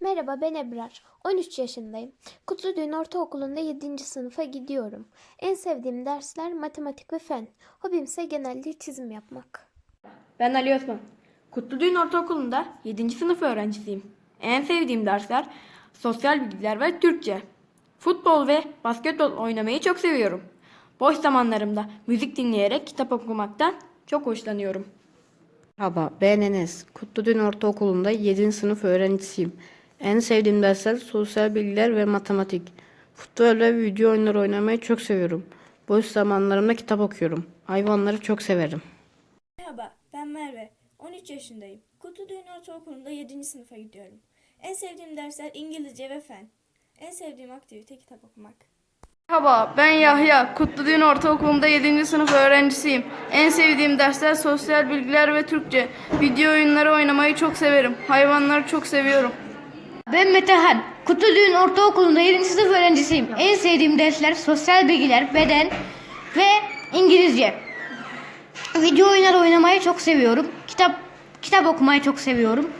Merhaba ben Ebrar. 13 yaşındayım. Kutludüğün Ortaokulu'nda 7. sınıfa gidiyorum. En sevdiğim dersler matematik ve fen. Hobimse genelde çizim yapmak. Ben Ali Osman. Kutludüğün Ortaokulu'nda 7. sınıf öğrencisiyim. En sevdiğim dersler sosyal bilgiler ve Türkçe. Futbol ve basketbol oynamayı çok seviyorum. Boş zamanlarımda müzik dinleyerek kitap okumaktan çok hoşlanıyorum. Merhaba, ben Enes. Kutludün Ortaokulu'nda 7. sınıf öğrencisiyim. En sevdiğim dersler sosyal bilgiler ve matematik. Futbol ve video oyunları oynamayı çok seviyorum. Boş zamanlarımda kitap okuyorum. Hayvanları çok severim. Merhaba, ben Merve. 13 yaşındayım. Kutludüğün Ortaokulu'nda 7. sınıfa gidiyorum. En sevdiğim dersler İngilizce ve fen. En sevdiğim aktivite kitap okumak. Merhaba, ben Yahya. Kutludüğün Ortaokulu'nda 7. sınıf öğrencisiyim. En sevdiğim dersler sosyal bilgiler ve Türkçe. Video oyunları oynamayı çok severim. Hayvanları çok seviyorum. Ben Metehan. Kutludüğün Ortaokulu'nda 7. sınıf öğrencisiyim. En sevdiğim dersler sosyal bilgiler, beden ve İngilizce. Video oyunları oynamayı çok seviyorum. Kitap kitap okumayı çok seviyorum.